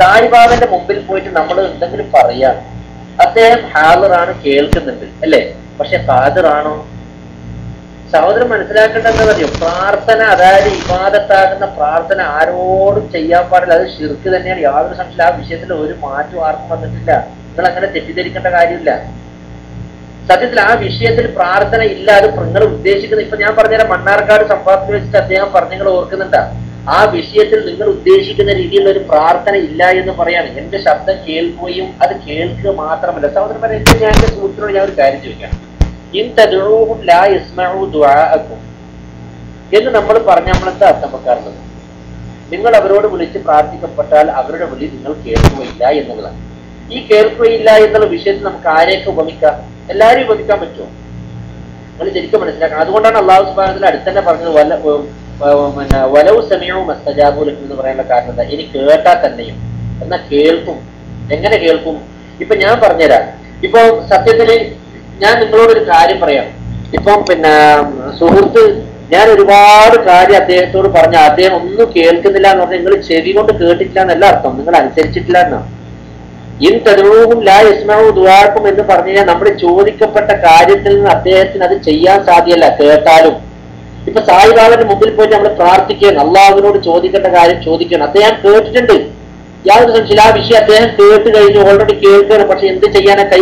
സായിബാബന്റെ മുമ്പിൽ പോയിട്ട് നമ്മൾ എന്തെങ്കിലും പറയാ. അദ്ദേഹം ഹാദറാണ് കേൾക്കുന്നുണ്ട് അല്ലേ? പക്ഷെ ഹാദറാണോ സഹോദരൻ മനസ്സിലാക്കേണ്ടതെന്ന് പറയുക പ്രാർത്ഥന അതായത് ഇബാദത്താകുന്ന പ്രാർത്ഥന ആരോടും ചെയ്യാൻ പാടില്ല. അത് ശിർക്ക് തന്നെയാണ്. യാതൊരു സംശയം ആ വിഷയത്തിൽ ഒരു മാറ്റം ആർക്കും വന്നിട്ടില്ല. നിങ്ങൾ അങ്ങനെ തെറ്റിദ്ധരിക്കേണ്ട കാര്യമില്ല. സത്യത്തിൽ ആ വിഷയത്തിൽ പ്രാർത്ഥന ഇല്ല. അത് നിങ്ങൾ ഉദ്ദേശിക്കുന്നത്. ഇപ്പൊ ഞാൻ പറഞ്ഞുതരാം. മണ്ണാർക്കാട് സംഭവത്തിൽ വെച്ചിട്ട് അദ്ദേഹം പറഞ്ഞു നിങ്ങൾ ഓർക്കുന്നുണ്ടാ? ആ വിഷയത്തിൽ നിങ്ങൾ ഉദ്ദേശിക്കുന്ന രീതിയിലുള്ള ഒരു പ്രാർത്ഥന ഇല്ല എന്ന് പറയാണ് എന്റെ ശബ്ദം കേൾക്കുകയും അത് കേൾക്കുക മാത്രമല്ല. സഹോദരൻ പറയുന്നത് ഞാൻ എന്റെ സുഹൃത്തിനോട് ഞാൻ ഒരു കാര്യം ചോദിക്കാം. ലാ എന്ന് നമ്മൾ പറഞ്ഞ നമ്മളെന്താ അർത്ഥം വെക്കാറുള്ളത്? നിങ്ങൾ അവരോട് വിളിച്ച് പ്രാർത്ഥിക്കപ്പെട്ടാൽ അവരുടെ വിളി നിങ്ങൾ കേൾക്കുകയില്ല എന്നുള്ളതാണ്. ഈ കേൾക്കുകയില്ല എന്നുള്ള വിഷയത്തിൽ നമുക്ക് ആരെയൊക്കെ ഉപമിക്കാം? എല്ലാവരും ഉപമിക്കാൻ പറ്റുമോ? നിങ്ങൾ ശരിക്കും മനസ്സിലാക്കണം. അതുകൊണ്ടാണ് അള്ളാഹു സുബാനത്തിൽ അടുത്തന്നെ പറഞ്ഞത് വല ഉം, ഉം, പിന്നെ വലവ് സമയവും മസ്തജാബുലക്കും എന്ന് പറയാനുള്ള കാരണം എന്താ ഇനി കേട്ടാൽ തന്നെയും. എന്നാ കേൾക്കും. എങ്ങനെ കേൾക്കും? ഇപ്പൊ ഞാൻ പറഞ്ഞുതരാം. ഇപ്പൊ സത്യത്തിൽ ഞാൻ നിങ്ങളോട് ഒരു കാര്യം പറയാം. ഇപ്പം പിന്നെ സുഹൃത്ത് ഞാൻ ഒരുപാട് കാര്യം അദ്ദേഹത്തോട് പറഞ്ഞ അദ്ദേഹം ഒന്നും കേൾക്കുന്നില്ല എന്ന് പറഞ്ഞാൽ നിങ്ങൾ ചെവി കൊണ്ട് കേട്ടിട്ടില്ല എന്നല്ല അർത്ഥം. നിങ്ങൾ അനുസരിച്ചിട്ടില്ല എന്നാണ് ഇൻ തരുവും ലാ യസ്മഉ ദുആക്കും എന്ന് പറഞ്ഞു കഴിഞ്ഞാൽ നമ്മൾ ചോദിക്കപ്പെട്ട കാര്യത്തിൽ നിന്ന് അദ്ദേഹത്തിന് അത് ചെയ്യാൻ സാധ്യല്ല. കേട്ടാലും. ഇപ്പൊ സായിബാബന്റെ മുമ്പിൽ പോയിട്ട് നമ്മൾ പ്രാർത്ഥിക്കുകയാണ്. അള്ളാഹുവിനോട് ചോദിക്കേണ്ട കാര്യം ചോദിക്കണം അദ്ദേഹം കേട്ടിട്ടുണ്ട്. യാതൊരു സംശയം ആ വിഷയം അദ്ദേഹം കേട്ട് കഴിഞ്ഞു. ഓൾറെഡി കേൾക്കുകയാണ്. പക്ഷെ എന്ത് ചെയ്യാനാ കൈ